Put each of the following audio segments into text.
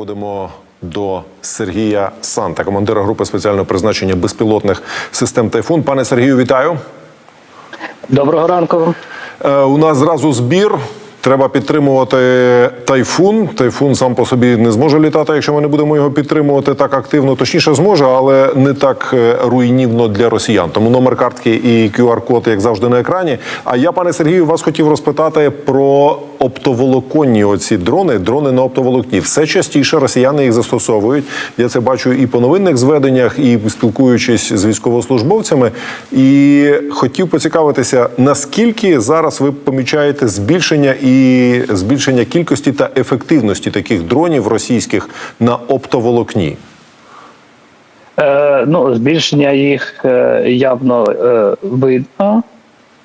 переходимо до Сергія Санта, командира групи спеціального призначення безпілотних систем Тайфун. Пане Сергію, вітаю. Доброго ранку. Е, у нас зразу збір. Треба підтримувати тайфун. Тайфун сам по собі не зможе літати, якщо ми не будемо його підтримувати так активно. Точніше зможе, але не так е, руйнівно для росіян. Тому номер картки і QR-код, як завжди, на екрані. А я, пане Сергію, вас хотів розпитати про оптоволоконні оці дрони, дрони на оптоволокні. Все частіше росіяни їх застосовують. Я це бачу і по новинних зведеннях, і спілкуючись з військовослужбовцями. І хотів поцікавитися, наскільки зараз ви помічаєте збільшення і збільшення кількості та ефективності таких дронів російських на оптоволокні. Е, ну, збільшення їх е, явно е, видно.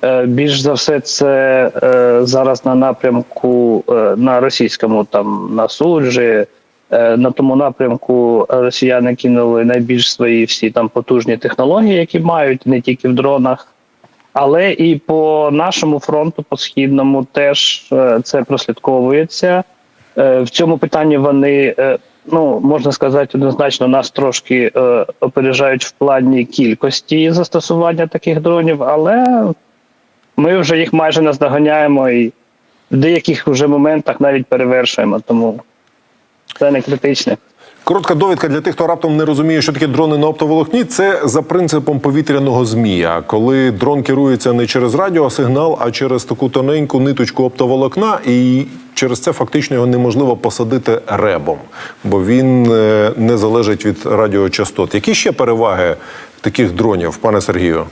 Е, більш за все, це е, зараз на напрямку е, на російському там на суджі. На тому напрямку росіяни кинули найбільш свої всі там потужні технології, які мають не тільки в дронах, але і по нашому фронту, по східному, теж це прослідковується. В цьому питанні вони, ну можна сказати, однозначно нас трошки опережають в плані кількості застосування таких дронів, але ми вже їх майже наздоганяємо і в деяких вже моментах навіть перевершуємо, тому це не критичне. Коротка довідка для тих, хто раптом не розуміє, що таке дрони на оптоволокні. Це за принципом повітряного змія, коли дрон керується не через радіосигнал, а через таку тоненьку ниточку оптоволокна, і через це фактично його неможливо посадити ребом, бо він е, не залежить від радіочастот. Які ще переваги таких дронів, пане Сергію?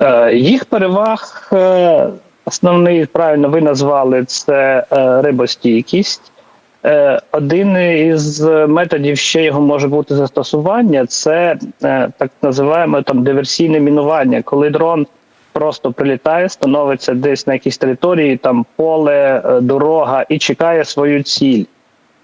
Е, Їх переваг е, основний, правильно ви назвали, це е, рибостійкість. Один із методів ще його може бути застосування, це так називаємо там диверсійне мінування, коли дрон просто прилітає, становиться десь на якійсь території, там поле, дорога і чекає свою ціль.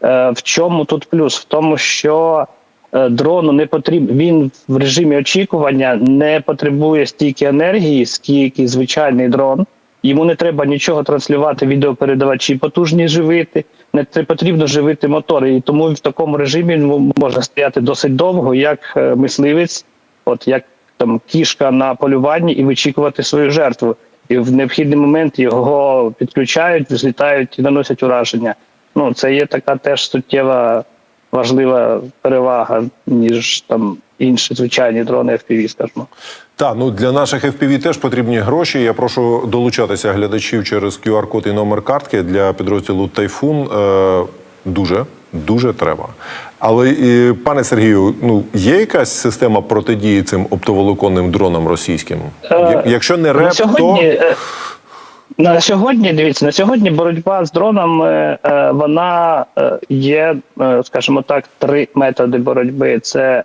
В чому тут плюс? В тому, що дрону не потрібно, він в режимі очікування не потребує стільки енергії, скільки звичайний дрон. Йому не треба нічого транслювати, відеопередавачі потужні живити, не потрібно живити мотори. І тому в такому режимі може стояти досить довго, як е, мисливець, от як там кішка на полюванні, і вичікувати свою жертву. І в необхідний момент його підключають, взлітають і наносять ураження. Ну це є така теж суттєва важлива перевага, ніж там інші звичайні дрони FPV, скажімо. Так, ну для наших FPV теж потрібні гроші. Я прошу долучатися глядачів через QR-код і номер картки для підрозділу Тайфун. Е, дуже, дуже треба. Але е, пане Сергію, ну є якась система протидії цим оптоволоконним дронам російським? Я- Якщо не РЕП, сьогодні, то е, на сьогодні, дивіться, на сьогодні боротьба з дронами е, вона е, є, е, скажімо так, три методи боротьби. Це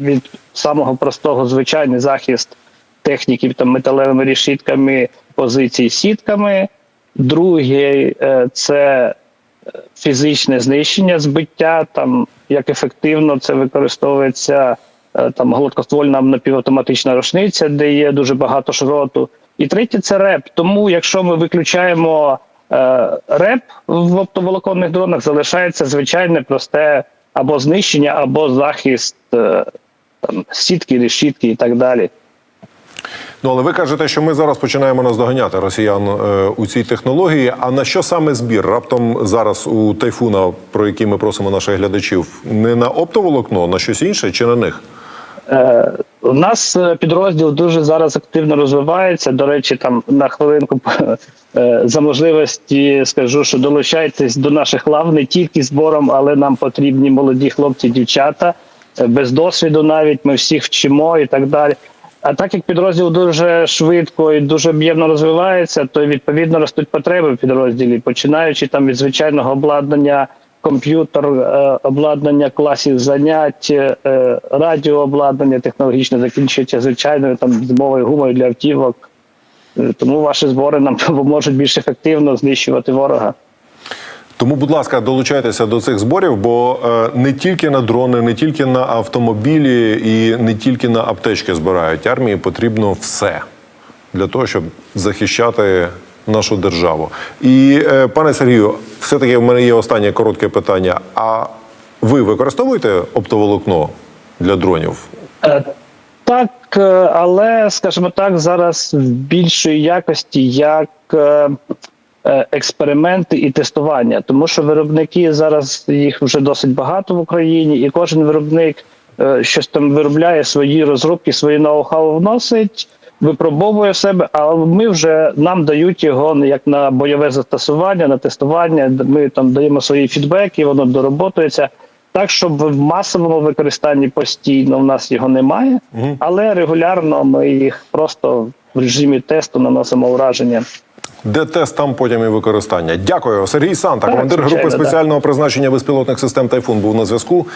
від самого простого звичайний захист техніки там металевими решітками, позицій сітками. Другий е, це фізичне знищення, збиття, там як ефективно це використовується е, там гладкоствольна напівавтоматична рушниця, де є дуже багато шроту. І третє це реп. Тому, якщо ми виключаємо е, реп в оптоволоконних дронах, залишається звичайне просте або знищення, або захист е, там, сітки, решітки і так далі. ну але ви кажете, що ми зараз починаємо наздоганяти росіян е, у цій технології. А на що саме збір? Раптом зараз у тайфуна, про який ми просимо наших глядачів, не на оптоволокно, на щось інше чи на них? Е, У нас е, підрозділ дуже зараз активно розвивається. До речі, там на хвилинку е, за можливості скажу, що долучайтесь до наших лав не тільки збором, але нам потрібні молоді хлопці, дівчата без досвіду. Навіть ми всіх вчимо і так далі. А так як підрозділ дуже швидко і дуже об'ємно розвивається, то відповідно ростуть потреби в підрозділі, починаючи там від звичайного обладнання комп'ютер, е, обладнання класів занять, е, радіообладнання технологічне закінчується звичайною там зимовою гумою для автівок. Е, Тому ваші збори нам допоможуть більш ефективно знищувати ворога. Тому, будь ласка, долучайтеся до цих зборів, бо не тільки на дрони, не тільки на автомобілі і не тільки на аптечки збирають. Армії потрібно все для того, щоб захищати нашу державу. І е, пане Сергію, все-таки в мене є останнє коротке питання. А ви використовуєте оптоволокно для дронів? Е, Так, е, але скажімо так, зараз в більшої якості як експерименти і тестування, тому що виробники зараз їх вже досить багато в Україні, і кожен виробник щось там виробляє свої розробки, свої ноу-хау вносить. Випробовує себе, а ми вже нам дають його як на бойове застосування, на тестування. Ми там даємо свої фідбеки, воно дороботується. Так, щоб в масовому використанні постійно в нас його немає, але регулярно ми їх просто в режимі тесту наносимо ураження. Де тест, там потім і використання. Дякую. Сергій Санта, командир групи спеціального призначення безпілотних систем Тайфун, був на зв'язку.